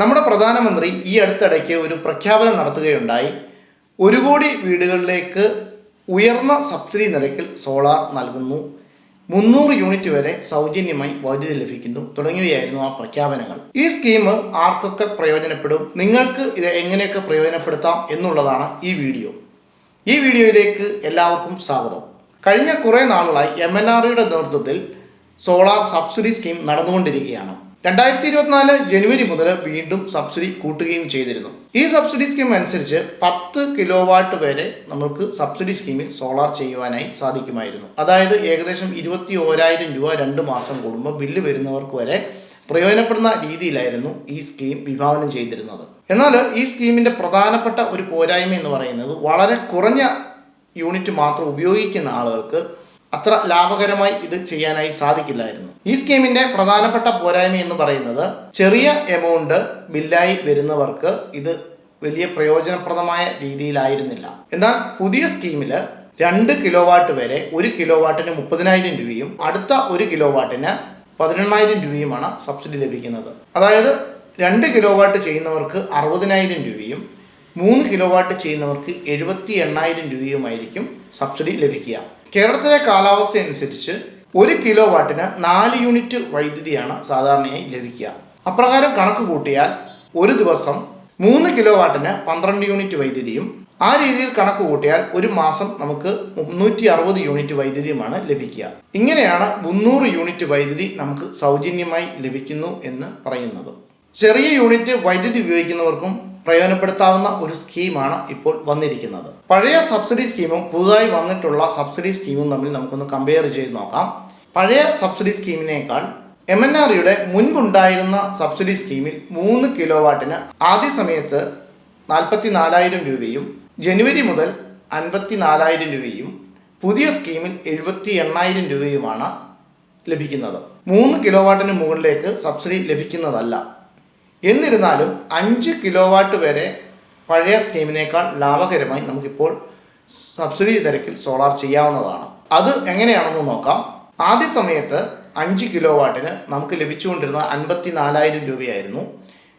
നമ്മുടെ പ്രധാനമന്ത്രി ഈ അടുത്തിടയ്ക്ക് ഒരു പ്രഖ്യാപനം നടത്തുകയുണ്ടായി. ഒരു കോടി വീടുകളിലേക്ക് ഉയർന്ന സബ്സിഡി നിരക്കിൽ സോളാർ നൽകുന്നു. മുന്നൂറ് യൂണിറ്റ് വരെ സൗജന്യമായി വൈദ്യുതി ലഭിക്കുന്നു തുടങ്ങിയവയായിരുന്നു ആ പ്രഖ്യാപനങ്ങൾ. ഈ സ്കീം ആർക്കൊക്കെ പ്രയോജനപ്പെടും? നിങ്ങൾക്ക് ഇത് എങ്ങനെയൊക്കെ പ്രയോജനപ്പെടുത്താം എന്നുള്ളതാണ് ഈ വീഡിയോ. ഈ വീഡിയോയിലേക്ക് എല്ലാവർക്കും സ്വാഗതം. കഴിഞ്ഞ കുറേ നാളുകളായി എം എൻ ആർ നേതൃത്വത്തിൽ സോളാർ സബ്സിഡി സ്കീം നടന്നുകൊണ്ടിരിക്കുകയാണ്. രണ്ടായിരത്തി ഇരുപത്തിനാല് ജനുവരി മുതൽ വീണ്ടും സബ്സിഡി കൂട്ടുകയും ചെയ്തിരുന്നു. ഈ സബ്സിഡി സ്കീം അനുസരിച്ച് പത്ത് കിലോ വാട്ട് വരെ നമുക്ക് സബ്സിഡി സ്കീമിൽ സോളാർ ചെയ്യുവാനായി സാധിക്കുമായിരുന്നു. അതായത് ഏകദേശം ഇരുപത്തി ഓരായിരം രൂപ രണ്ട് മാസം കൂടുമ്പോൾ ബില്ല് വരുന്നവർക്ക് വരെ പ്രയോജനപ്പെടുന്ന രീതിയിലായിരുന്നു ഈ സ്കീം വിഭാവനം ചെയ്തിരുന്നത്. എന്നാൽ ഈ സ്കീമിന്റെ പ്രധാനപ്പെട്ട ഒരു പോരായ്മ എന്ന് പറയുന്നത് വളരെ കുറഞ്ഞ യൂണിറ്റ് മാത്രം ഉപയോഗിക്കുന്ന ആളുകൾക്ക് അത്ര ലാഭകരമായി ഇത് ചെയ്യാനായി സാധിക്കില്ലായിരുന്നു. ഈ സ്കീമിന്റെ പ്രധാനപ്പെട്ട പോരായ്മ എന്ന് പറയുന്നത് ചെറിയ എമൗണ്ട് ബില്ലായി വരുന്നവർക്ക് ഇത് വലിയ പ്രയോജനപ്രദമായ രീതിയിലായിരുന്നില്ല. എന്നാൽ പുതിയ സ്കീമിൽ രണ്ട് കിലോ വാട്ട് വരെ ഒരു കിലോ വാട്ടിന് മുപ്പതിനായിരം രൂപയും അടുത്ത ഒരു കിലോ വാട്ടിന് പതിനെണ്ണായിരം രൂപയുമാണ് സബ്സിഡി ലഭിക്കുന്നത്. അതായത് രണ്ട് കിലോ വാട്ട് ചെയ്യുന്നവർക്ക് അറുപതിനായിരം രൂപയും മൂന്ന് കിലോ വാട്ട് ചെയ്യുന്നവർക്ക് എഴുപത്തി എണ്ണായിരം രൂപയുമായിരിക്കും സബ്സിഡി ലഭിക്കുക. കേരളത്തിലെ കാലാവസ്ഥ അനുസരിച്ച് ഒരു കിലോ വാട്ടിന് നാല് യൂണിറ്റ് വൈദ്യുതിയാണ് സാധാരണയായി ലഭിക്കുക. അപ്രകാരം കണക്ക് കൂട്ടിയാൽ ഒരു ദിവസം മൂന്ന് കിലോ വാട്ടിന് പന്ത്രണ്ട് യൂണിറ്റ് വൈദ്യുതിയും ആ രീതിയിൽ കണക്ക് കൂട്ടിയാൽ ഒരു മാസം നമുക്ക് മുന്നൂറ്റി അറുപത് യൂണിറ്റ് വൈദ്യുതിയുമാണ് ലഭിക്കുക. ഇങ്ങനെയാണ് മുന്നൂറ് യൂണിറ്റ് വൈദ്യുതി നമുക്ക് സൗജന്യമായി ലഭിക്കുന്നു എന്ന് പറയുന്നത്. ചെറിയ യൂണിറ്റ് വൈദ്യുതി ഉപയോഗിക്കുന്നവർക്കും പ്രയോജനപ്പെടുത്താവുന്ന ഒരു സ്കീമാണ് ഇപ്പോൾ വന്നിരിക്കുന്നത്. പഴയ സബ്സിഡി സ്കീമും പുതുതായി വന്നിട്ടുള്ള സബ്സിഡി സ്കീമും തമ്മിൽ നമുക്കൊന്ന് കമ്പയർ ചെയ്ത് നോക്കാം. പഴയ സബ്സിഡി സ്കീമിനേക്കാൾ എം എൻ ആർ യുടെ മുൻപുണ്ടായിരുന്ന സബ്സിഡി സ്കീമിൽ മൂന്ന് കിലോ വാട്ടിന് ആദ്യ സമയത്ത് നാൽപ്പത്തി നാലായിരം രൂപയും ജനുവരി മുതൽ അൻപത്തി നാലായിരം രൂപയും പുതിയ സ്കീമിൽ എഴുപത്തി എണ്ണായിരം രൂപയുമാണ് ലഭിക്കുന്നത്. മൂന്ന് കിലോ വാട്ടിന് മുകളിലേക്ക് സബ്സിഡി ലഭിക്കുന്നതല്ല. എന്നിരുന്നാലും അഞ്ച് കിലോ വാട്ട് വരെ പഴയ സ്കീമിനേക്കാൾ ലാഭകരമായി നമുക്കിപ്പോൾ സബ്സിഡി നിരക്കിൽ സോളാർ ചെയ്യാവുന്നതാണ്. അത് എങ്ങനെയാണെന്ന് നോക്കാം. ആദ്യ സമയത്ത് അഞ്ച് കിലോ വാട്ടിന് നമുക്ക് ലഭിച്ചുകൊണ്ടിരുന്ന അൻപത്തി നാലായിരം രൂപയായിരുന്നു.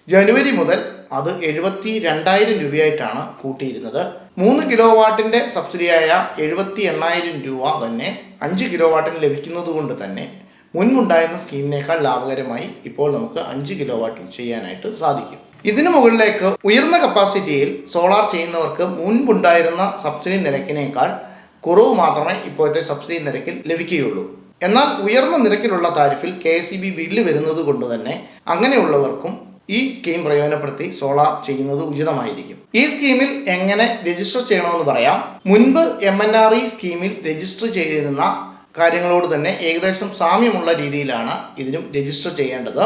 ജനുവരി മുതൽ അത് എഴുപത്തി രണ്ടായിരം രൂപയായിട്ടാണ് കൂട്ടിയിരുന്നത്. മൂന്ന് കിലോ വാട്ടിന്റെ സബ്സിഡിയായ എഴുപത്തി എണ്ണായിരം രൂപ തന്നെ അഞ്ച് കിലോ വാട്ടിന് ലഭിക്കുന്നത് കൊണ്ട് തന്നെ മുൻപുണ്ടായിരുന്ന സ്കീമിനേക്കാൾ ലാഭകരമായി ഇപ്പോൾ നമുക്ക് അഞ്ച് കിലോ വാട്ടിൽ ചെയ്യാനായിട്ട് സാധിക്കും. ഇതിനു മുകളിലേക്ക് ഉയർന്ന കപ്പാസിറ്റിയിൽ സോളാർ ചെയ്യുന്നവർക്ക് മുൻപുണ്ടായിരുന്ന സബ്സിഡി നിരക്കിനേക്കാൾ കുറവ് മാത്രമേ ഇപ്പോഴത്തെ സബ്സിഡി നിരക്കിൽ ലഭിക്കുകയുള്ളൂ. എന്നാൽ ഉയർന്ന നിരക്കിലുള്ള താരിഫിൽ K S E B bill വരുന്നത് കൊണ്ട് തന്നെ അങ്ങനെയുള്ളവർക്കും ഈ സ്കീം പ്രയോജനപ്പെടുത്തി സോളാർ ചെയ്യുന്നത് ഉചിതമായിരിക്കും. ഈ സ്കീമിൽ എങ്ങനെ രജിസ്റ്റർ ചെയ്യണമെന്ന് പറയാം. മുൻപ് എം ഇ സ്കീമിൽ രജിസ്റ്റർ ചെയ്തിരുന്ന കാര്യങ്ങളോട് തന്നെ ഏകദേശം സാമ്യമുള്ള രീതിയിലാണ് ഇതിനും രജിസ്റ്റർ ചെയ്യേണ്ടത്.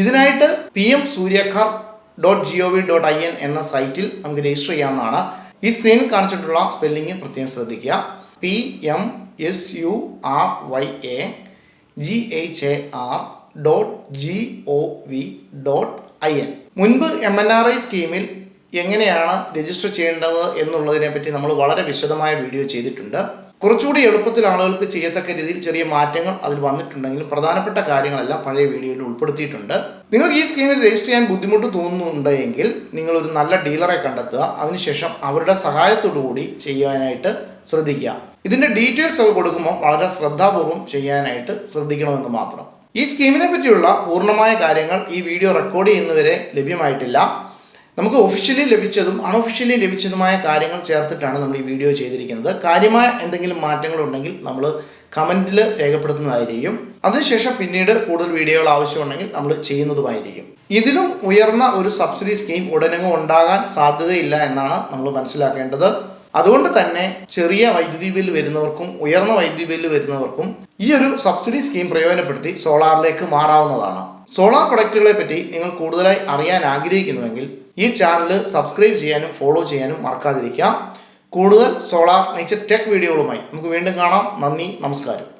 ഇതിനായിട്ട് P M Suryaghar dot G O V dot I N എന്ന സൈറ്റിൽ നമുക്ക് രജിസ്റ്റർ ചെയ്യാവുന്നതാണ്. ഈ സ്ക്രീനിൽ കാണിച്ചിട്ടുള്ള സ്പെല്ലിംഗ് പ്രത്യേകം ശ്രദ്ധിക്കുക. P M S U R Y A G H A R dot G O V dot I N മുൻപ് എം എൻ ആർ ഐ സ്കീമിൽ എങ്ങനെയാണ് രജിസ്റ്റർ ചെയ്യേണ്ടത് എന്നുള്ളതിനെ പറ്റി നമ്മൾ വളരെ വിശദമായ വീഡിയോ ചെയ്തിട്ടുണ്ട്. കുറച്ചുകൂടി എളുപ്പത്തിൽ ആളുകൾക്ക് ചെയ്യത്തക്ക രീതിയിൽ ചെറിയ മാറ്റങ്ങൾ അതിൽ വന്നിട്ടുണ്ടെങ്കിലും പ്രധാനപ്പെട്ട കാര്യങ്ങളെല്ലാം പഴയ വീഡിയോയിൽ ഉൾപ്പെടുത്തിയിട്ടുണ്ട്. നിങ്ങൾക്ക് ഈ സ്കീമിൽ രജിസ്റ്റർ ചെയ്യാൻ ബുദ്ധിമുട്ട് തോന്നുന്നുണ്ടെങ്കിൽ നിങ്ങൾ ഒരു നല്ല ഡീലറെ കണ്ടെത്തുക. അതിനുശേഷം അവരുടെ കൂടി ചെയ്യാനായിട്ട് ശ്രദ്ധിക്കുക. ഇതിന്റെ ഡീറ്റെയിൽസ് ഒക്കെ കൊടുക്കുമ്പോൾ വളരെ ശ്രദ്ധാപൂർവം ചെയ്യാനായിട്ട് ശ്രദ്ധിക്കണമെന്ന് മാത്രം. ഈ സ്കീമിനെ പറ്റിയുള്ള പൂർണമായ കാര്യങ്ങൾ ഈ വീഡിയോ റെക്കോർഡ് ചെയ്യുന്നവരെ ലഭ്യമായിട്ടില്ല. നമുക്ക് ഒഫീഷ്യലി ലഭിച്ചതും അൺഒഫീഷ്യലി ലഭിച്ചതുമായ കാര്യങ്ങൾ ചേർത്തിട്ടാണ് നമ്മൾ ഈ വീഡിയോ ചെയ്തിരിക്കുന്നത്. കാര്യമായ എന്തെങ്കിലും മാറ്റങ്ങൾ ഉണ്ടെങ്കിൽ നമ്മൾ കമന്റിൽ രേഖപ്പെടുത്തുന്നതായിരിക്കും. അതിനുശേഷം പിന്നീട് കൂടുതൽ വീഡിയോകൾ ആവശ്യമുണ്ടെങ്കിൽ നമ്മൾ ചെയ്യുന്നതുമായിരിക്കും. ഇതിലും ഉയർന്ന ഒരു സബ്സിഡി സ്കീം ഉടനെങ്ങും ഉണ്ടാകാൻ സാധ്യതയില്ല എന്നാണ് നമ്മൾ മനസ്സിലാക്കേണ്ടത്. അതുകൊണ്ട് തന്നെ ചെറിയ വൈദ്യുതി ബില്ല് വരുന്നവർക്കും ഉയർന്ന വൈദ്യുതി ബില്ല് വരുന്നവർക്കും ഈ ഒരു സബ്സിഡി സ്കീം പ്രയോജനപ്പെടുത്തി സോളാറിലേക്ക് മാറാവുന്നതാണ്. സോളാർ പ്രൊഡക്റ്റുകളെ പറ്റി നിങ്ങൾ കൂടുതലായി അറിയാൻ ആഗ്രഹിക്കുന്നുവെങ്കിൽ ഈ ചാനൽ സബ്സ്ക്രൈബ് ചെയ്യാനും ഫോളോ ചെയ്യാനും മറക്കാതിരിക്കുക. കൂടുതൽ സോളാർ നേച്ചർ ടെക് വീഡിയോകളുമായി നമുക്ക് വീണ്ടും കാണാം. നന്ദി നമസ്കാരം.